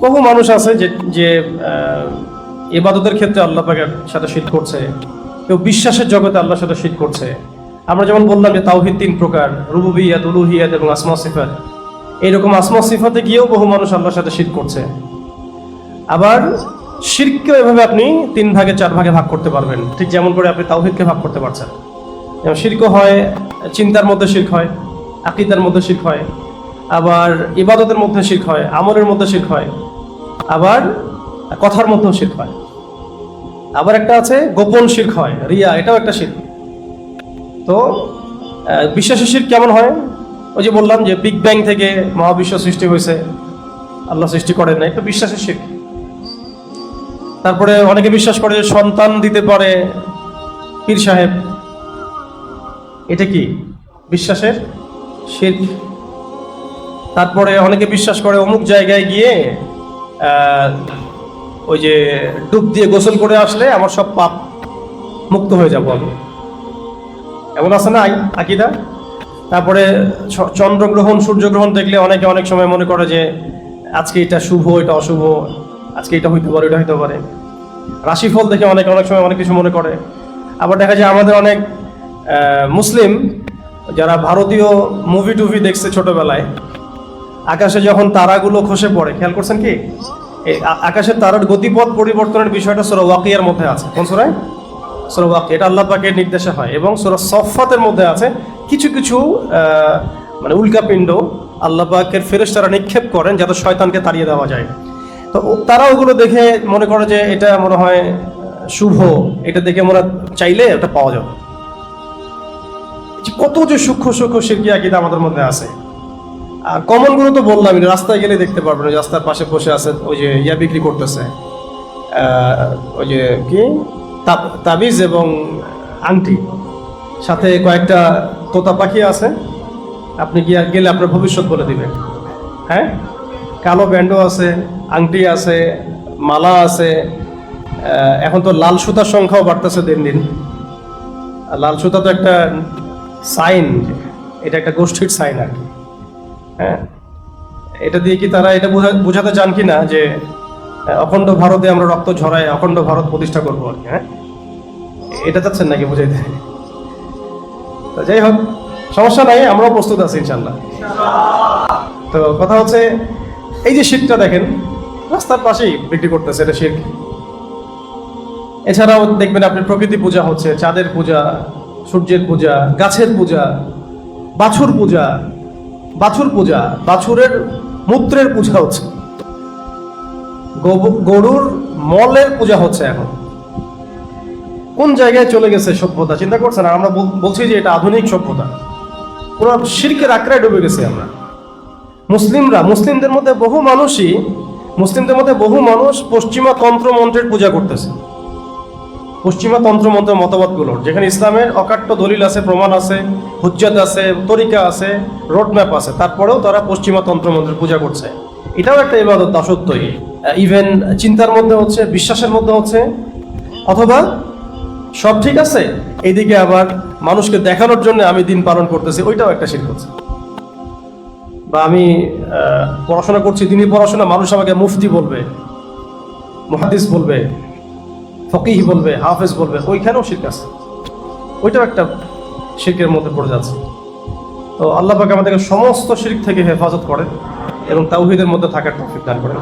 বহু মানুষ আছে যে যে আহ, ইবাদতের ক্ষেত্রে আল্লাহ পাকের সাথে শীত করছে। কেউ বিশ্বাসের জগতে আল্লাহর সাথে শীত করছে। আমরা যেমন বললাম যে তাওহিদ তিন প্রকার রুবুবিয়াত উলুহিয়াত এবং আসমা সিফাত। এইরকম আসমা সিফাতে গিয়েও বহু মানুষ আল্লাহর সাথে শীত করছে। আবার শিরকেও এভাবে আপনি তিন ভাগে চার ভাগে ভাগ করতে পারবেন। ঠিক যেমন করে আপনি তাওহিদকে ভাগ করতে পারছেন। যেমন শির্ক হয় চিন্তার মধ্যে শির্ক হয় আকিদার মধ্যে শির্ক হয় আবার ইবাদতের মধ্যে শিখ হয়, আমলের মধ্যে শিখ হয়, আবার কথার মধ্যেও শিখ হয়। আবার একটা আছে, গোপন শিখ হয়, রিয়া, এটাও একটা শিখ তো বিশ্বাসের শির্ক কেমন হয়? ওই যে বললাম যে বিগ ব্যাং থেকে মহাবিশ্ব সৃষ্টি হয়েছে, আল্লাহ সৃষ্টি করেন না এটা বিশ্বাসের শিখ তারপরে অনেকে বিশ্বাস করে যে সন্তান দিতে পারে পীর সাহেব। এটা কি? বিশ্বাসের শির্ক? তারপরে অনেকে বিশ্বাস করে অমুক জায়গায় গিয়ে ওই যে ডুব দিয়ে গোসল করে আসলে আমার সব পাপ মুক্ত হয়ে যাব আমি। এমন আছে না আকিদা? তারপরে চন্দ্রগ্রহণ, সূর্যগ্রহণ দেখলে অনেকে অনেক সময় মনে করে যে, আজকে এটা শুভ, এটা অশুভ, আজকে এটা হইতে পারে এটা হইতে পারে। রাশিফল দেখে অনেক অনেক সময় অনেক কিছু মনে করে। আবার দেখা যায় আমাদের অনেক মুসলিম যারা ভারতীয় মুভি টুভি দেখছে ছোটবেলায় আকাশে যখন তারাগুলো খসে পড়ে, খেয়াল করছেন কি? আকাশের তারার গতিপথ পরিবর্তনের বিষয়টা সুরা ওয়াকিয়ার মধ্যে আছে। কোন সুরায়? সুরা ওয়াকি, এটা আল্লাহ পাকের নির্দেশে হয় এবং সুরা সফাতের মধ্যে আছে কিছু কিছু মানে উল্কাপিণ্ড আল্লাহ পাকের ফেরেশতারা নিক্ষেপ করেন যাতে শয়তানকে তাড়িয়ে দেওয়া যায়। তো তারা ওগুলো দেখে মনে করে যে এটা মনে হয় শুভ, এটা দেখে আমরা চাইলে এটা পাওয়া যাবে। কত যে সূক্ষ্ম সূক্ষ্ম শিল্পী আকিদা আমাদের মধ্যে আছে। আর কমনগুলো তো বললাম রাস্তায় গেলে দেখতে পারবেন রাস্তার পাশে বসে আছে ওই যে ইয়া বিক্রি করতেছে ওই যে কি? তাবিজ এবং আংটি। সাথে কয়েকটা তোতা পাখি আছে, আপনি গিয়ে গেলে আপনার ভবিষ্যৎ বলে দিবেন। হ্যাঁ? কালো ব্যান্ডও আছে, আংটি আছে, মালা আছে এখন তো লাল সুতার সংখ্যাও বাড়তেছে দিন দিন। লাল সুতা তো একটা সাইন, এটা একটা গোষ্ঠীর সাইন আর কি। হ্যাঁ। এটা দিয়ে কি তারা এটা বোঝা- বোঝাতে চান কি না যে অখণ্ড ভারতে আমরা রক্ত ঝরাই, অখণ্ড ভারত প্রতিষ্ঠা করব আর কি হ্যাঁ? এটা চাচ্ছেন নাকি বুঝাইতে? যাই হোক, সমস্যা নাই, আমরাও প্রস্তুত আছি ইনশাল্লাহ তো কথা হচ্ছে, এই যে শীতটা দেখেন, রাস্তার পাশেই বিক্রি করতেছে এটা শীত। এছাড়াও দেখবেন আপনি প্রকৃতি পূজা হচ্ছে, চাঁদের পূজা, সূর্যের পূজা, গাছের পূজা, বাছুর পূজা বাছুর পূজা, বাছুরের মূত্রের পূজা হচ্ছে। গরুর মলের পূজা হচ্ছে এখন। কোন জায়গায় চলে গেছে সভ্যতা? চিন্তা করছেন, আমরা বলছি যে এটা আধুনিক সভ্যতা। পুরো শিরকের আঁকড়ায় ডুবে গেছি আমরা। মুসলিমরা, মুসলিমদের মধ্যে বহু মানুষই, মুসলিমদের মধ্যে বহু মানুষ পশ্চিমা তন্ত্র মন্ত্রের পূজা করতেছে। পশ্চিমা তন্ত্রমন্ত্র মতবাদগুলোর যেখানে ইসলামের অকাট্য দলিল আছে, প্রমাণ আছে, হুজ্জাত আছে, তরিকা আছে, রোডম্যাপ আছে, তারপরেও তারা পশ্চিমা তন্ত্রমন্ত্রের পূজা করছে। এটাও একটা ইবাদত দাসত্বই ইভেন চিন্তার মধ্যে হচ্ছে, বিশ্বাসের মধ্যে হচ্ছে, অথবা সব ঠিক আছে, এইদিকে আবার মানুষকে দেখানোর জন্য আমি দিন পালন করতেছি, ওইটাও একটা শিল্প হচ্ছে। বা আমি পড়াশোনা করছি, দিনই পড়াশোনা, মানুষ আমাকে মুফতি বলবে, মুহাদ্দিস বলবে ফকিহ বলবে, হাফেজ বলবে, ওইখানেও শির্ক আছে। ওইটাও একটা শির্কের মধ্যে পড়ে যাচ্ছে। তো আল্লাহ পাকে আমাদেরকে সমস্ত শির্ক থেকে হেফাজত করেন এবং তাওহিদের মধ্যে থাকার তৌফিক দান করেন।